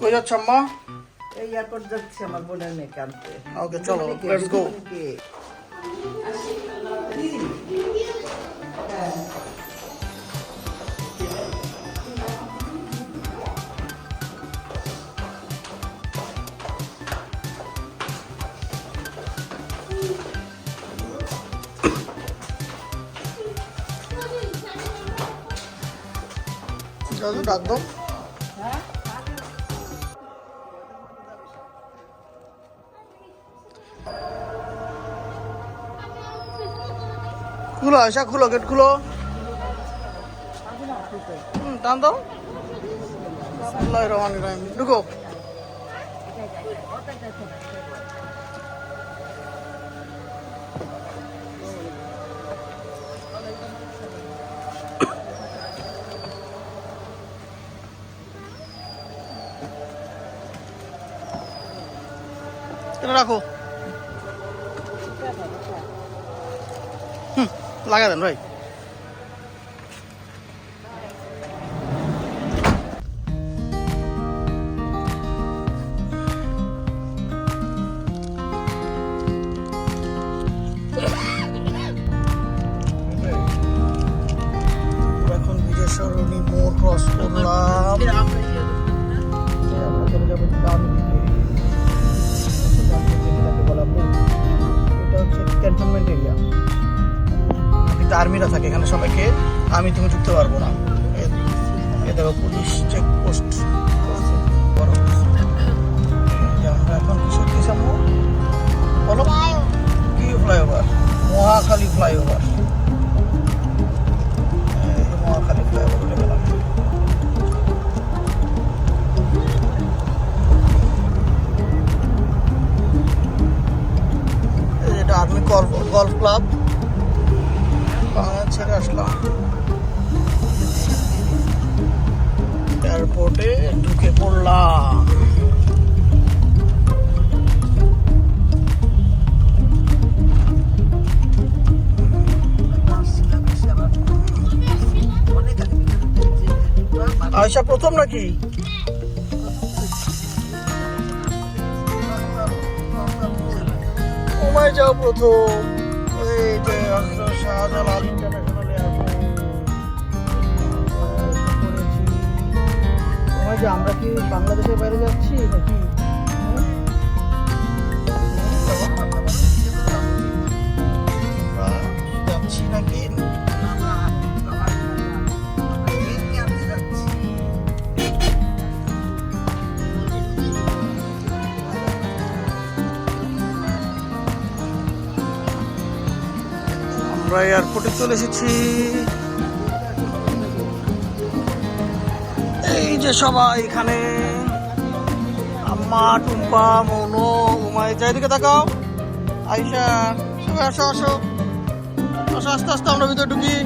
কই যাচ্ছ আম্মা? এই এয়ারপোর্ট যাচ্ছি আমার বোনের মেয়েকে আনতে। ওকে চলো লেটস গো ডাক দাও খুলো আয়সা খুলো গেট খুলো। হুম টান দাও। আল্লাহ রহমান রহিম ঢুকো। রাখো। হুম লাগা দেন ভাই। এখন বিজয় সরণি মোড় ক্রস করলাম। আর্মিরা থাকে এখানে সবাইকে, আমি তুমি ঢুকতে পারব না। এ- পুলিশ চেক পোস্ট আমরা এখন বলো। ফ্লাইওভার মহাখালী ফ্লাইওভার এটা আর্মি গল্ফ ক্লাব। ছেড়ে আসলাম। এয়ারপোর্টে ঢুকে পড়লাম। আয়সা প্রথম নাকি? যাও প্রথম? এই যে কি বাংলাদেশের বাইরে যাচ্ছি? নাকি? যাচ্ছি নাকি আমরা এয়ারপোর্টে চলে এসেছি। এই যে সবাই এখানে। আম্মা, টুম্পা, মৌনো উমায় চারিদিকে তাকাও। আইসা, সবাই আসো আসো। আসো, আস্তে আস্তে আমরা ভিতরে ঢুকি।